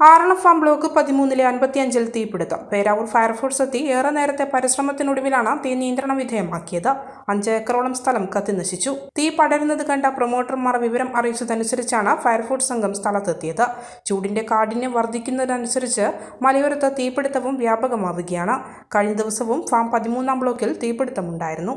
Aralam block പതിമൂന്നിലെ അൻപത്തിയഞ്ചിൽ തീപിടുത്തം. Peravoor fire force എത്തി. ഏറെ നേരത്തെ പരിശ്രമത്തിനൊടുവിലാണ് തീ നിയന്ത്രണ വിധേയമാക്കിയത്. അഞ്ച് ഏക്കറോളം സ്ഥലം കത്തിനശിച്ചു തീ പടരുന്നത് കണ്ട പ്രൊമോട്ടർമാർ വിവരം അറിയിച്ചതനുസരിച്ചാണ് ഫയർഫോഴ്സ് സംഘം സ്ഥലത്തെത്തിയത്. ചൂടിന്റെ കാഠിന്യം വർദ്ധിക്കുന്നതിനനുസരിച്ച് മലയോരത്ത് തീപിടുത്തവും വ്യാപകമാവുകയാണ്. കഴിഞ്ഞ ദിവസവും ഫാം പതിമൂന്നാം ബ്ലോക്കിൽ തീപിടുത്തമുണ്ടായിരുന്നു.